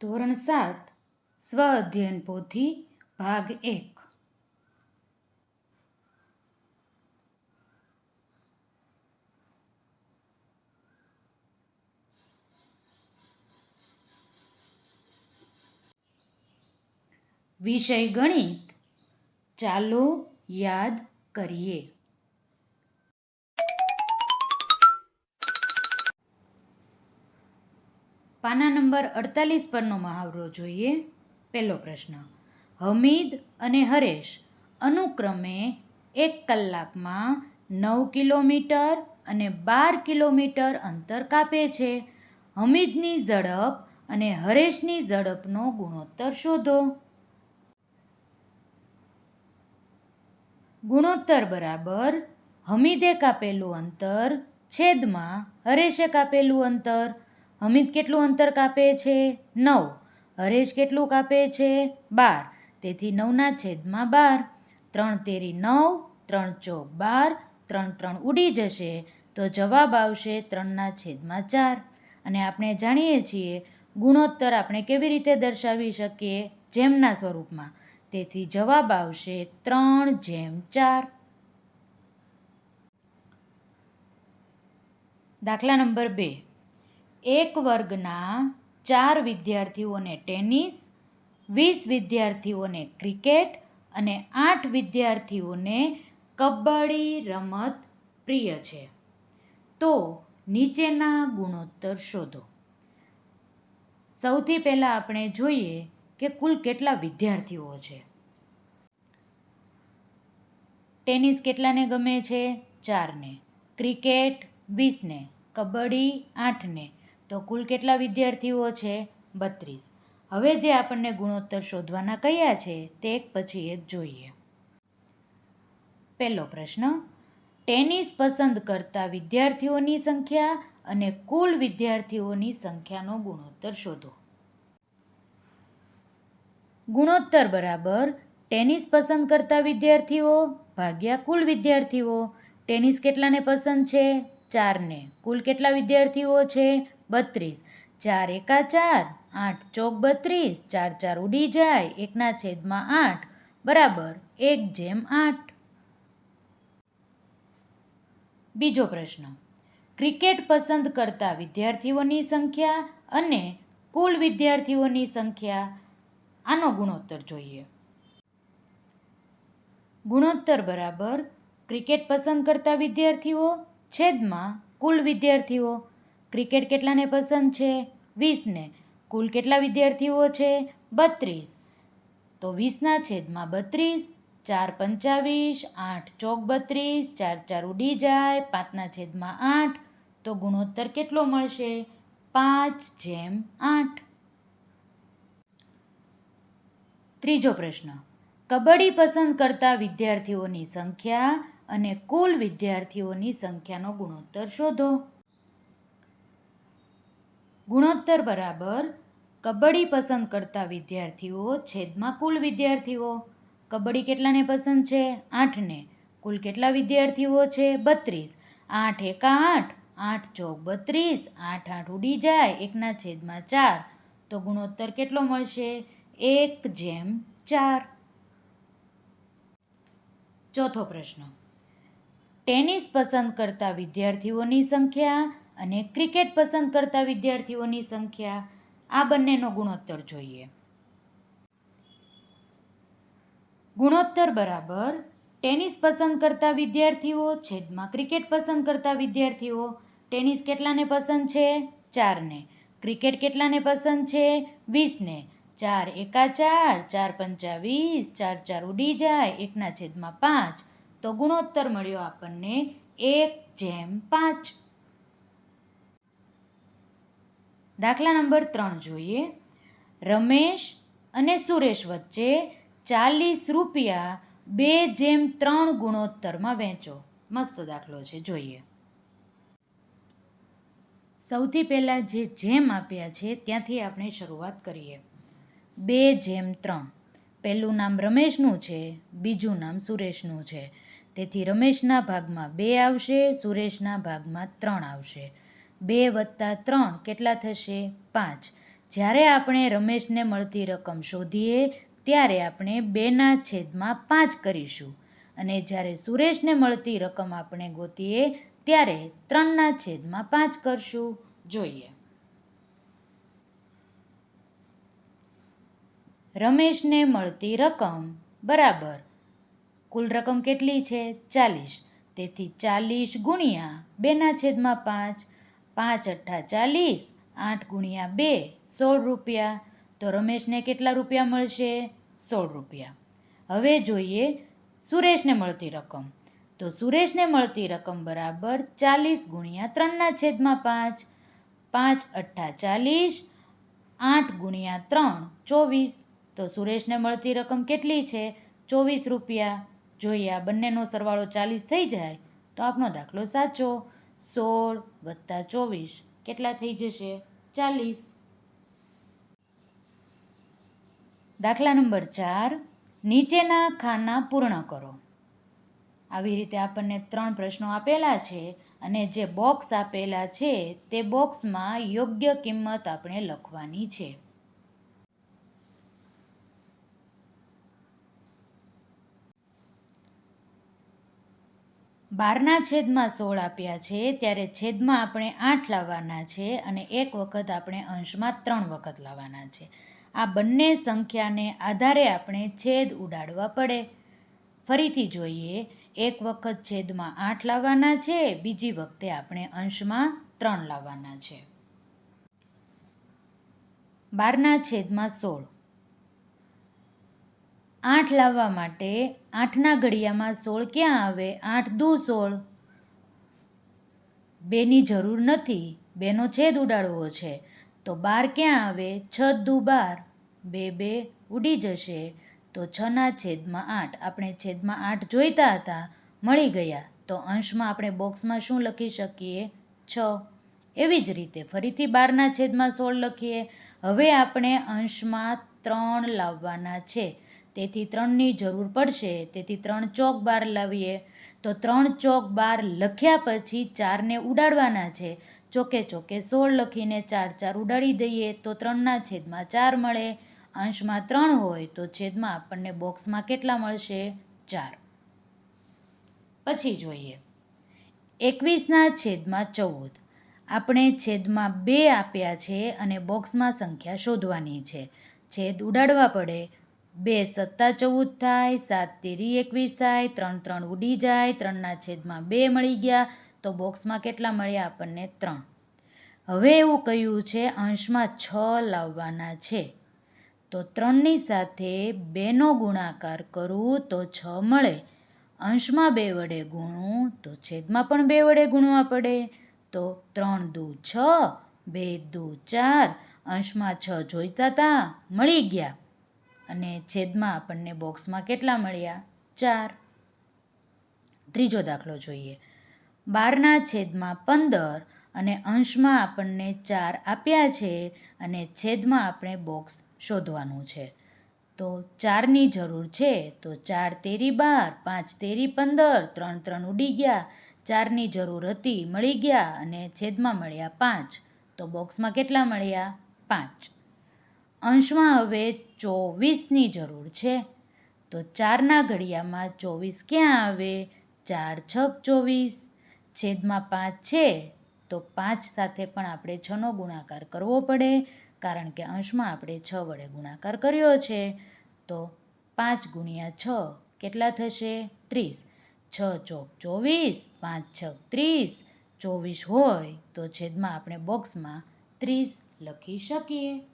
ધોરણ સાત સ્વ અધ્યયન પોથી ભાગ એક વિષય ગણિત ચાલો યાદ કરીએ પાના નંબર અડતાલીસ પરનો મહાવરો જોઈએ? પહેલો પ્રશ્ન. હમીદ અને હરેશ અનુક્રમે એક કલાકમાં નવ કિલોમીટર અને બાર કિલોમીટર અંતર કાપે છે. હમીદની ઝડપ અને હરેશની ઝડપનો ગુણોત્તર શોધો. ગુણોત્તર બરાબર હમીદે કાપેલું અંતર છેદમાં હરેશે કાપેલું અંતર. હમીદ કેટલું અંતર કાપે છે? નવ. હરેશ કેટલું કાપે છે? બાર. તેથી નવના છેદમાં બાર. ત્રણ તેરી નવ, ત્રણ ચોક બાર, ત્રણ ત્રણ ઉડી જશે તો જવાબ આવશે ત્રણના છેદમાં ચાર. અને આપણે જાણીએ છીએ ગુણોત્તર આપણે કેવી રીતે દર્શાવી શકીએ જેમના સ્વરૂપમાં. તેથી જવાબ આવશે ત્રણ જેમ ચાર. દાખલા નંબર બે. એક વર્ગના ચાર વિદ્યાર્થીઓને ટેનિસ, વીસ વિદ્યાર્થીઓને ક્રિકેટ અને આઠ વિદ્યાર્થીઓને કબડ્ડી રમત પ્રિય છે. તો નીચેના ગુણોત્તર શોધો. સૌથી પહેલાં આપણે જોઈએ કે કુલ કેટલા વિદ્યાર્થીઓ છે. ટેનિસ કેટલાને ગમે છે? ચારને. ક્રિકેટ, વીસને. કબડ્ડી, આઠને. તો કુલ કેટલા વિદ્યાર્થીઓ છે? બત્રીસ. હવે જે આપણને ગુણોત્તર શોધવાના કયા છે, તે એક પછી એક જોઈએ. પહેલો પ્રશ્ન. ટેનિસ પસંદ કરતા વિદ્યાર્થીઓની સંખ્યા અને કુલ વિદ્યાર્થીઓની સંખ્યાનો ગુણોત્તર શોધો. ગુણોત્તર બરાબર. ટેનિસ પસંદ કરતા વિદ્યાર્થીઓ ભાગ્યા કુલ વિદ્યાર્થીઓ. ટેનિસ કેટલાને પસંદ છે? ચારને. કુલ કેટલા વિદ્યાર્થીઓ છે? બત્રીસ. ચાર એકા ચાર, આઠ ચોક બત્રીસ, ચાર ચાર ઉડી જાય, એકના છેદમાં આઠ, બરાબર એક જેમ આઠ. બીજો પ્રશ્ન. ક્રિકેટ પસંદ કરતા વિદ્યાર્થીઓની સંખ્યા અને કુલ વિદ્યાર્થીઓની સંખ્યા, આનો ગુણોત્તર જોઈએ. ગુણોત્તર બરાબર ક્રિકેટ પસંદ કરતા વિદ્યાર્થીઓ, છેદમાં કુલ વિદ્યાર્થીઓ ક્રિકેટ કેટલાને પસંદ છે? વીસને. કુલ કેટલા વિદ્યાર્થીઓ છે? બત્રીસ. તો વીસના છેદમાં બત્રીસ, ચાર પંચાવીસ, આઠ ચોક બત્રીસ, ચાર ચાર ઉડી જાય, પાંચના છેદમાં આઠ. તો ગુણોત્તર કેટલો મળશે? પાંચ જેમ આઠ. ત્રીજો પ્રશ્ન. કબડ્ડી પસંદ કરતા વિદ્યાર્થીઓની સંખ્યા અને કુલ વિદ્યાર્થીઓની સંખ્યાનો ગુણોત્તર શોધો. ગુણોત્તર બરાબર કબડ્ડી પસંદ કરતા વિદ્યાર્થીઓ છેદમાં કુલ વિદ્યાર્થીઓ. કબડ્ડી કેટલાને પસંદ છે? આઠને. કુલ કેટલા વિદ્યાર્થીઓ છે? બત્રીસ. આઠ એકા આઠ. આઠ ચોક બત્રીસ. આઠ આઠ ઉડી જાય. એકના છેદમાં ચાર. તો ગુણોત્તર કેટલો મળશે? એક જેમ ચાર. ચોથો પ્રશ્ન. ટેનિસ પસંદ કરતા વિદ્યાર્થીઓની સંખ્યા અને ક્રિકેટ પસંદ કરતા વિદ્યાર્થીઓની સંખ્યા આ બંનેનો ગુણોત્તર જોઈએ. ગુણોત્તર બરાબર, ટેનિસ પસંદ કરતા વિદ્યાર્થીઓ છેદમાં ક્રિકેટ પસંદ કરતા વિદ્યાર્થીઓ, ટેનિસ કેટલાને પસંદ છે? ચારને. ક્રિકેટ કેટલાને પસંદ છે? વીસને. ચાર એકા ચાર ચાર પંચા વીસ, ચાર ચાર ઉડી જાય, એકના છેદમાં પાંચ. તો ગુણોત્તર મળ્યો આપણને એક જેમ પાંચ. દાખલા નંબર ત્રણ જોઈએ. રમેશ અને સુરેશ વચ્ચે ચાલીસ રૂપિયા બે જેમ ત્રણ ગુણોત્તરમાં વહેંચો. મસ્ત દાખલો છે, જોઈએ. સૌથી પહેલાં જે જેમ આપ્યા છે, ત્યાંથી આપણે શરૂઆત કરીએ. બે જેમ ત્રણ. પહેલું નામ રમેશનું છે, બીજું નામ સુરેશનું છે. તેથી રમેશના ભાગમાં બે આવશે, સુરેશના ભાગમાં ત્રણ આવશે. બે વત્તા ત્રણ કેટલા થશે? પાંચ. જ્યારે આપણે રમેશને મળતી રકમ શોધીએ, ત્યારે આપણે બેના છેદમાં પાંચ કરીશું. અને જ્યારે સુરેશને મળતી રકમ આપણે ગોતીએ, ત્યારે ત્રણના છેદમાં પાંચ કરશું. જોઈએ. રમેશને મળતી રકમ બરાબર કુલ રકમ કેટલી છે? ચાલીસ. તેથી ચાલીસ ગુણ્યા બેના છેદમાં પાંચ પાંચ અઠ્ઠા ચાલીસ, આઠ ગુણ્યા બે, સોળ રૂપિયા. તો રમેશને કેટલા રૂપિયા મળશે? સોળ રૂપિયા. હવે જોઈએ સુરેશને મળતી રકમ. તો સુરેશને મળતી રકમ બરાબર ચાલીસ ગુણ્યા ત્રણના છેદમાં પાંચ. પાંચ અઠ્ઠા ચાલીસ, આઠ ગુણ્યા ત્રણ, ચોવીસ. તો સુરેશને મળતી રકમ કેટલી છે? ચોવીસ રૂપિયા. જોઈએ આ બંનેનો સરવાળો ચાલીસ થઈ જાય તો આપનો દાખલો સાચો. સોળ વત્તા ચોવીસ. કેટલા થઈ જશે? ચાલીસ. દાખલા નંબર ચાર. નીચેના ખાના પૂર્ણ કરો. આવી રીતે આપણને ત્રણ પ્રશ્નો આપેલા છે અને જે બોક્સ આપેલા છે તે બોક્સમાં યોગ્ય કિંમત આપણે લખવાની છે. બારના છેદમાં સોળ આપ્યા છે, ત્યારે છેદમાં આપણે આઠ લાવવાના છે અને એક વખત આપણે અંશમાં ત્રણ વખત લાવવાના છે. આ બંને સંખ્યાને આધારે આપણે છેદ ઉડાડવા પડે. ફરીથી જોઈએ, એક વખત છેદમાં આઠ લાવવાના છે, બીજી વખતે આપણે અંશમાં ત્રણ લાવવાના છે. બારના છેદમાં સોળ. આઠ લાવવા માટે આઠના ઘડિયામાં સોળ ક્યાં આવે? આઠ દુ સોળ. બેની જરૂર નથી. બેનો છેદ ઉડાડવો છે. તો બાર ક્યાં આવે? છ દુ બાર. બે બે ઉડી જશે. તો છના છેદમાં આઠ. આપણે છેદમાં આઠ જોઈતા હતા. મળી ગયા. તો અંશમાં આપણે બોક્સમાં શું લખી શકીએ? છ. એવી જ રીતે ફરીથી બારના છેદમાં સોળ લખીએ. હવે આપણે અંશમાં ત્રણ લાવવાના છે. તેથી ત્રણની જરૂર પડશે. તેથી ત્રણ ચોક બાર લાવીએ. તો ત્રણ ચોક બાર લખ્યા પછી ચારને ઉડાડવાના છે. ચોકે ચોકે સોળ લખીને ચાર ચાર ઉડાડી દઈએ તો ત્રણના છેદમાં ચાર મળે. અંશમાં ત્રણ હોય તો છેદમાં આપણને બોક્સમાં કેટલા મળશે? ચાર. પછી જોઈએ. એકવીસના છેદમાં ચૌદ. આપણે છેદમાં બે આપ્યા છે અને બોક્સમાં સંખ્યા શોધવાની છે. છેદ ઉડાડવા પડે. બે સત્તા ચૌદ થાય, સાત તેરી એકવીસ થાય, ત્રણ ત્રણ ઉડી જાય, ત્રણના છેદમાં બે મળી ગયા, તો બોક્સમાં કેટલા મળ્યા આપણને ત્રણ. હવે એવું કહ્યું છે, અંશમાં છ લાવવાના છે. તો ત્રણની સાથે બેનો ગુણાકાર કરું તો છ મળે. અંશમાં બે વડે ગુણું તો છેદમાં પણ બે વડે ગુણવા પડે. તો ત્રણ દુ છ, બે દુ ચાર, અંશમાં છ જોઈતા હતા મળી ગયા. અને છેદમાં આપણને બોક્સમાં કેટલા મળ્યા? ચાર. ત્રીજો દાખલો જોઈએ. બારના છેદમાં પંદર અને અંશમાં આપણને ચાર આપ્યા છે અને છેદમાં આપણે બોક્સ શોધવાનું છે. તો ચારની જરૂર છે. તો ચાર તેરી બાર, પાંચ તેરી પંદર, ત્રણ ત્રણ ઉડી ગયા. ચારની જરૂર હતી, મળી ગયા અને છેદમાં મળ્યા પાંચ. તો બોક્સમાં કેટલા મળ્યા? પાંચ. અંશમાં હવે ચોવીસની જરૂર છે. તો ચારના ઘડિયામાં ચોવીસ ક્યાં આવે? ચાર છક ચોવીસ. છેદમાં પાંચ છે, તો પાંચ સાથે પણ આપણે છનો ગુણાકાર કરવો પડે, કારણ કે અંશમાં આપણે છ વડે ગુણાકાર કર્યો છે. તો પાંચ ગુણ્યા છ કેટલા થશે? ત્રીસ. છ ચોક ચોવીસ, પાંચ છક ત્રીસ. ચોવીસ હોય તો છેદમાં આપણે બોક્સમાં ત્રીસ લખી શકીએ.